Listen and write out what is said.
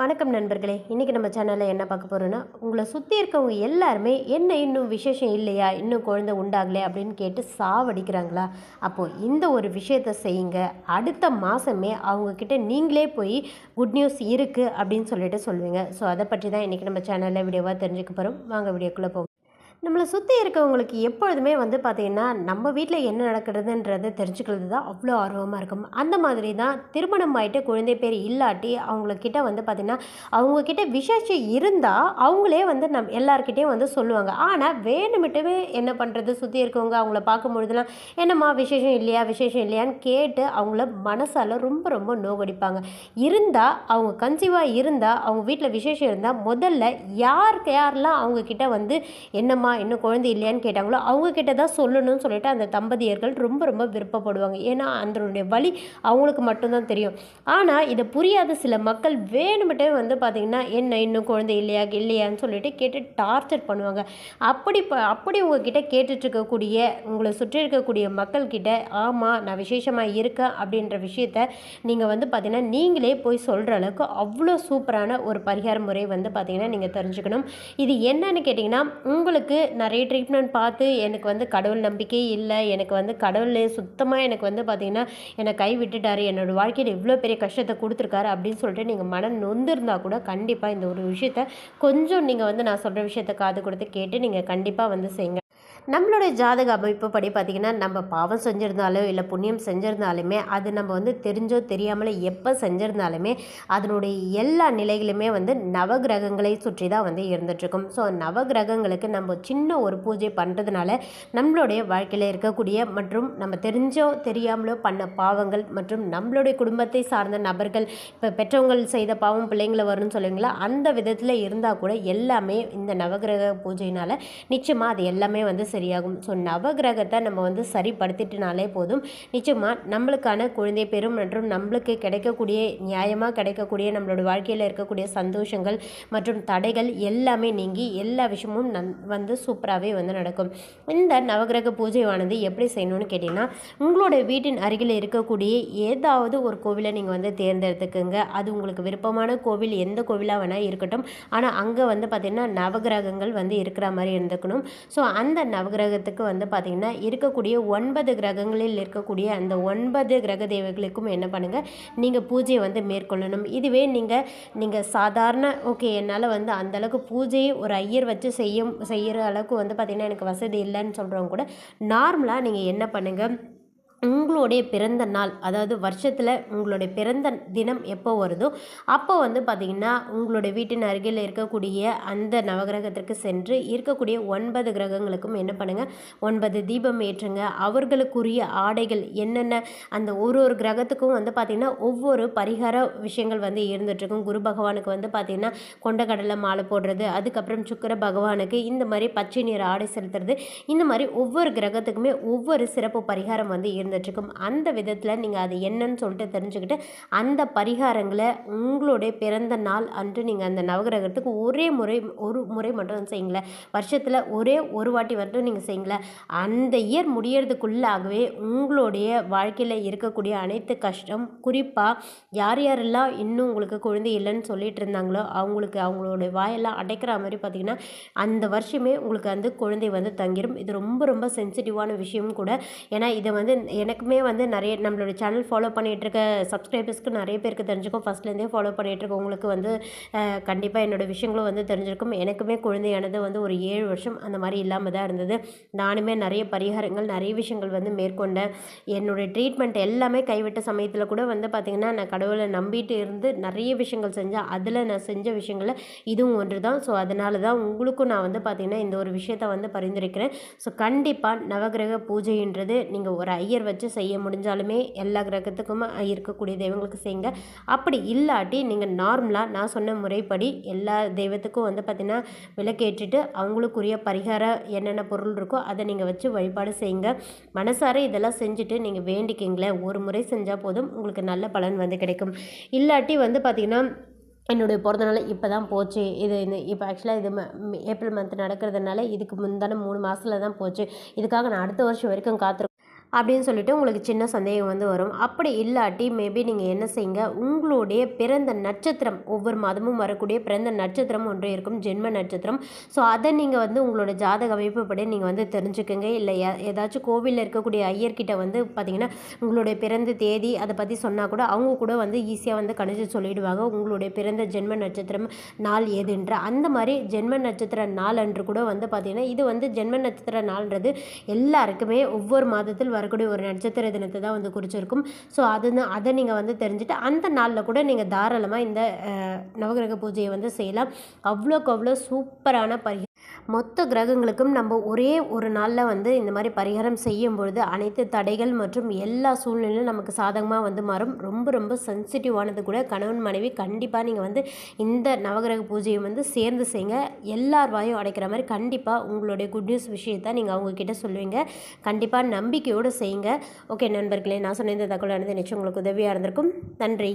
வணக்கம் நண்பர்களே. இன்றைக்கி நம்ம சேனலில் என்ன பார்க்க போகிறோன்னா உங்களை சுற்றி இருக்கவங்க எல்லாருமே என்ன இன்னும் விசேஷம் இல்லையா? இன்னும் குழந்தை உண்டாகலையா அப்படின்னு கேட்டு சாவடிக்கிறாங்களா? அப்போது இந்த ஒரு விஷயத்தை செய்யுங்க. அடுத்த மாதமே அவங்கக்கிட்ட நீங்களே போய் குட் நியூஸ் இருக்குது அப்படின்னு சொல்லிட்டு சொல்லுவீங்க. ஸோ அதை பற்றி தான் இன்றைக்கி நம்ம சேனலில் வீடியோவாக தெரிஞ்சுக்க போகிறோம் வாங்க வீடியோக்குள்ளே போவோம் நம்மளை சுற்றி இருக்கவங்களுக்கு எப்பொழுதுமே வந்து பார்த்திங்கன்னா நம்ம வீட்டில் என்ன நடக்கிறதுன்றதை தெரிஞ்சுக்கிறது தான் அவ்வளோ ஆர்வமாக இருக்கும். அந்த மாதிரி தான் திருமணம் ஆகிட்டு குழந்தை பேர் இல்லாட்டி அவங்கக்கிட்ட வந்து பார்த்திங்கன்னா அவங்கக்கிட்ட விசேஷம் இருந்தால் அவங்களே வந்து நம் எல்லாருக்கிட்டேயும் வந்து சொல்லுவாங்க. ஆனால் வேணுமிட்டவே என்ன பண்ணுறது சுற்றி இருக்கவங்க அவங்கள பார்க்கும்பொழுதுலாம் என்னம்மா விசேஷம் இல்லையா? விசேஷம் இல்லையான்னு கேட்டு அவங்கள மனசால் ரொம்ப ரொம்ப நோகடிப்பாங்க. இருந்தால் அவங்க கன்சீவாக இருந்தால் அவங்க வீட்டில் விசேஷம் இருந்தால் முதல்ல யாருக்கு யாரெல்லாம் அவங்கக்கிட்ட வந்து என்னம்மா இன்னும் குழந்தை இல்லையான்னு கேட்டாங்களோ அவங்கக்கிட்ட தான் சொல்லணும்னு சொல்லிட்டு அந்த தம்பதியர்கள் ரொம்ப ரொம்ப விருப்பப்படுவாங்க. ஏன்னா அதனுடைய வழி அவங்களுக்கு மட்டும்தான் தெரியும். ஆனால் இதை புரியாத சில மக்கள் வேணுமிட்டே வந்து பார்த்திங்கன்னா என்ன இன்னும் குழந்தை இல்லையா இல்லையான்னு சொல்லிட்டு கேட்டு டார்ச்சர் பண்ணுவாங்க. அப்படி ப அப்படி உங்ககிட்ட கேட்டுட்டு இருக்கக்கூடிய உங்களை சுற்றி இருக்கக்கூடிய மக்கள்கிட்ட ஆமாம் நான் விசேஷமாக இருக்கேன் அப்படின்ற விஷயத்த நீங்கள் வந்து பார்த்தீங்கன்னா நீங்களே போய் சொல்கிற அளவுக்கு அவ்வளோ சூப்பரான ஒரு பரிகார முறை வந்து பார்த்தீங்கன்னா நீங்கள் தெரிஞ்சுக்கணும். இது என்னன்னு கேட்டிங்கன்னா உங்களுக்கு நிறைய ட்ரீட்மெண்ட் பார்த்து எனக்கு வந்து கடவுள் நம்பிக்கை இல்லை. எனக்கு வந்து கடவுள் சுத்தமாக எனக்கு வந்து பார்த்திங்கன்னா என்னை கை விட்டுட்டார். என்னோடய வாழ்க்கையில் இவ்வளோ பெரிய கஷ்டத்தை கொடுத்துருக்காரு அப்படின்னு சொல்லிட்டு நீங்கள் மனம் நொந்திருந்தால் கூட கண்டிப்பாக இந்த ஒரு விஷயத்த கொஞ்சம் நீங்கள் வந்து நான் சொல்கிற விஷயத்த காது கொடுத்து கேட்டு நீங்கள் கண்டிப்பாக வந்து செய்யுங்க நம்மளுடைய ஜாதக அமைப்பு படி பார்த்திங்கன்னா நம்ம பாவம் செஞ்சிருந்தாலோ இல்லை புண்ணியம் செஞ்சிருந்தாலுமே அது நம்ம வந்து தெரிஞ்சோ தெரியாமலோ எப்போ செஞ்சிருந்தாலுமே அதனுடைய எல்லா நிலைகளுமே வந்து நவகிரகங்களை சுற்றி தான் வந்து இருந்துகிட்ருக்கும் ஸோ நவகிரகங்களுக்கு நம்ம சின்ன ஒரு பூஜை பண்ணுறதுனால நம்மளுடைய வாழ்க்கையில் இருக்கக்கூடிய மற்றும் நம்ம தெரிஞ்சோ தெரியாமலோ பண்ண பாவங்கள் மற்றும் நம்மளுடைய குடும்பத்தை சார்ந்த நபர்கள் இப்போ பெற்றவங்கள் செய்த பாவம் பிள்ளைங்களை வரும்னு சொல்லுவீங்களா? அந்த விதத்தில் இருந்தால் கூட எல்லாமே இந்த நவகிரக பூஜையினால் நிச்சயமாக அது எல்லாமே வந்து சரியாகும். ஸோ நவகிரகத்தை நம்ம வந்து சரிப்படுத்திட்டுனாலே போதும். நிச்சயமாக நம்மளுக்கான குழந்தை பெறும் மற்றும் நம்மளுக்கு கிடைக்கக்கூடிய நியாயமாக கிடைக்கக்கூடிய நம்மளோட வாழ்க்கையில் இருக்கக்கூடிய சந்தோஷங்கள் மற்றும் தடைகள் எல்லாமே நீங்கி எல்லா விஷயமும் நன் வந்து சூப்பராகவே வந்து நடக்கும். இந்த நவகிரக பூஜையானது எப்படி செய்யணும்னு கேட்டிங்கன்னா உங்களுடைய வீட்டின் அருகில் இருக்கக்கூடிய ஏதாவது ஒரு கோவிலை நீங்கள் வந்து தேர்ந்தெடுத்துக்கோங்க. அது உங்களுக்கு விருப்பமான கோவில் எந்த கோவிலாக வேணால் இருக்கட்டும். ஆனால் அங்கே வந்து பார்த்திங்கன்னா நவகிரகங்கள் வந்து இருக்கிற மாதிரி இருந்துக்கணும். ஸோ அந்த நவகிரகத்துக்கு வந்து பார்த்திங்கன்னா இருக்கக்கூடிய ஒன்பது கிரகங்களில் இருக்கக்கூடிய அந்த ஒன்பது கிரக தேவைகளுக்கும் என்ன பண்ணுங்கள் நீங்கள் பூஜையை வந்து மேற்கொள்ளணும். இதுவே நீங்கள் நீங்கள் சாதாரண ஓகே என்னால் வந்து அந்தளவுக்கு பூஜையை ஒரு ஐயர் வச்சு செய்யும் செய்கிற அளவுக்கு வந்து பார்த்திங்கன்னா எனக்கு வசதி இல்லைன்னு சொல்கிறவங்க கூட நார்மலாக நீங்கள் என்ன பண்ணுங்கள் உங்களுடைய பிறந்த நாள் அதாவது வருஷத்தில் உங்களுடைய பிறந்த தினம் எப்போ வருதோ அப்போ வந்து பார்த்திங்கன்னா உங்களுடைய வீட்டின் அருகில் இருக்கக்கூடிய அந்த நவகிரகத்திற்கு சென்று இருக்கக்கூடிய ஒன்பது கிரகங்களுக்கும் என்ன பண்ணுங்கள் ஒன்பது தீபம் ஏற்றுங்க. அவர்களுக்குரிய ஆடைகள் என்னென்ன அந்த ஒரு ஒரு கிரகத்துக்கும் வந்து பார்த்திங்கன்னா ஒவ்வொரு பரிகார விஷயங்கள் வந்து இருந்துகிட்ருக்கும் குரு பகவானுக்கு வந்து பார்த்திங்கன்னா கொண்டக்கடலை மாலை போடுறது அதுக்கப்புறம் சுக்கர பகவானுக்கு இந்த மாதிரி பச்சை நீர் ஆடை செலுத்துறது இந்த மாதிரி ஒவ்வொரு கிரகத்துக்குமே ஒவ்வொரு சிறப்பு பரிகாரம் வந்து இருந்துகிட்ருக்கும் அந்த விதத்தில் நீங்கள் அது என்னன்னு சொல்லிட்டு தெரிஞ்சுக்கிட்டு அந்த பரிகாரங்களை உங்களுடைய பிறந்த நாள் அன்று நீங்கள் அந்த நவகிரகத்துக்கு ஒரே முறை ஒரு முறை மட்டும் செய்யுங்களேன். வருஷத்தில் ஒரே ஒரு வாட்டி மட்டும் நீங்கள் செய்யுங்களேன். அந்த இயர் முடியறதுக்குள்ளாகவே உங்களுடைய வாழ்க்கையில் இருக்கக்கூடிய அனைத்து கஷ்டம் குறிப்பாக யார் யாரெல்லாம் இன்னும் உங்களுக்கு குழந்தை இல்லைன்னு சொல்லிட்டு இருந்தாங்களோ அவங்களுக்கு அவங்களோட வாயெல்லாம் அடைக்கிற மாதிரி பார்த்திங்கன்னா அந்த வருஷமே உங்களுக்கு வந்து குழந்தை வந்து தங்கிடும் இது ரொம்ப ரொம்ப சென்சிட்டிவான விஷயம் கூட. ஏன்னா இதை வந்து எனக்குமே வந்து நிறைய நம்மளோட சேனல் ஃபாலோ பண்ணிகிட்ருக்க சப்ஸ்கிரைபர்ஸ்க்கு நிறைய பேருக்கு தெரிஞ்சுக்கும் ஃபஸ்ட்லேருந்தே ஃபாலோ பண்ணிகிட்ருக்க உங்களுக்கு வந்து கண்டிப்பாக என்னோடய விஷயங்களும் வந்து தெரிஞ்சிருக்கும். எனக்குமே குழந்தையானது வந்து ஒரு ஏழு வருஷம் அந்த மாதிரி இல்லாமல் தான் இருந்தது. நானுமே நிறைய பரிகாரங்கள் நிறைய விஷயங்கள் வந்து மேற்கொண்டேன் என்னுடைய ட்ரீட்மெண்ட் எல்லாமே கைவிட்ட சமயத்தில் கூட வந்து பார்த்திங்கன்னா நான் கடவுளை நம்பிட்டு இருந்து நிறைய விஷயங்கள் செஞ்சேன் அதில் நான் செஞ்ச விஷயங்களில் இதுவும் ஒன்று தான். ஸோ அதனால தான் உங்களுக்கும் நான் வந்து பார்த்திங்கன்னா இந்த ஒரு விஷயத்தை வந்து பரிந்துரைக்கிறேன். ஸோ கண்டிப்பாக நவகிரக பூஜைன்றது நீங்கள் ஒரு ஐயர் வச்சு செய்ய முடிஞ்சாலுமே எல்லா கிரகத்துக்கும் இருக்கக்கூடிய தெய்வங்களுக்கு செய்யுங்க. அப்படி இல்லாட்டி நீங்கள் நார்மலாக நான் சொன்ன முறைப்படி எல்லா தெய்வத்துக்கும் வந்து பார்த்திங்கன்னா விளக்கேற்றிட்டு அவங்களுக்குரிய பரிகாரம் என்னென்ன பொருள் இருக்கோ அதை நீங்கள் வச்சு வழிபாடு செய்யுங்க. மனசார இதெல்லாம் செஞ்சுட்டு நீங்கள் வேண்டிக்கிங்களேன் ஒரு முறை செஞ்சால் போதும் உங்களுக்கு நல்ல பலன் வந்து கிடைக்கும். இல்லாட்டி வந்து பார்த்திங்கன்னா என்னுடைய பிறந்தநாள் இப்போ தான் போச்சு. இது இந்த இப்போ ஆக்சுவலாக இது ம- ஏப்ரல் மந்த் நடக்கிறதுனால இதுக்கு முந்தான மூணு மாதத்தில் தான் போச்சு. இதுக்காக நான் அடுத்த வருஷம் வரைக்கும் காத்திருக்கேன். அப்படின்னு சொல்லிட்டு உங்களுக்கு சின்ன சந்தேகம் வந்து வரும். அப்படி இல்லாட்டி மேபி நீங்கள் என்ன செய்யுங்க? உங்களுடைய பிறந்த நட்சத்திரம் ஒவ்வொரு மாதமும் வரக்கூடிய பிறந்த நட்சத்திரம் ஒன்று இருக்கும் ஜென்ம நட்சத்திரம். ஸோ அதை நீங்கள் வந்து உங்களோட ஜாதக அமைப்புப்படி நீங்கள் வந்து தெரிஞ்சுக்கோங்க. இல்லை ஏதாச்சும் கோவிலில் இருக்கக்கூடிய ஐயர்கிட்ட வந்து பார்த்தீங்கன்னா உங்களுடைய பிறந்த தேதி அதை பற்றி சொன்னால் கூட அவங்க கூட வந்து ஈஸியாக வந்து கணிச்சு சொல்லிடுவாங்க. உங்களுடைய பிறந்த ஜென்ம நட்சத்திரம் நாள் எதுன்ற அந்த மாதிரி ஜென்ம நட்சத்திர நாள் அன்று கூட வந்து பார்த்திங்கன்னா இது வந்து ஜென்ம நட்சத்திர நாள்ன்றது எல்லாருக்குமே ஒவ்வொரு மாதத்தில் வரக்கூடிய ஒரு நட்சத்திர தினத்தை தான் வந்து குறிச்சிருக்கும். ஸோ அது அதை நீங்கள் வந்து தெரிஞ்சுட்டு அந்த நாளில் கூட நீங்கள் தாராளமாக இந்த நவகிரக பூஜையை வந்து செய்யலாம். அவ்வளோக்கு அவ்வளோ சூப்பரான பரி மொத்த கிரகங்களுக்கும் நம்ம ஒரே ஒரு நாளில் வந்து இந்த மாதிரி பரிகாரம் செய்யும் பொழுது அனைத்து தடைகள் மற்றும் எல்லா சூழ்நிலையும் நமக்கு சாதகமாக வந்து மாறும். ரொம்ப ரொம்ப சென்சிட்டிவானது கூட கணவன் மனைவி கண்டிப்பாக நீங்கள் வந்து இந்த நவகிரக பூஜையை வந்து சேர்ந்து செய்யுங்க எல்லார் வாயும் அடைக்கிற மாதிரி கண்டிப்பாக உங்களுடைய குட் நியூஸ் விஷயத்தை நீங்கள் அவங்கக்கிட்ட சொல்லுவீங்க. கண்டிப்பாக நம்பிக்கையோடு செய்யுங்க. ஓகே நண்பர்களே நான் சொன்ன இந்த தகவலானது நிச்சயம் உங்களுக்கு உதவியாக இருந்திருக்கும். நன்றி.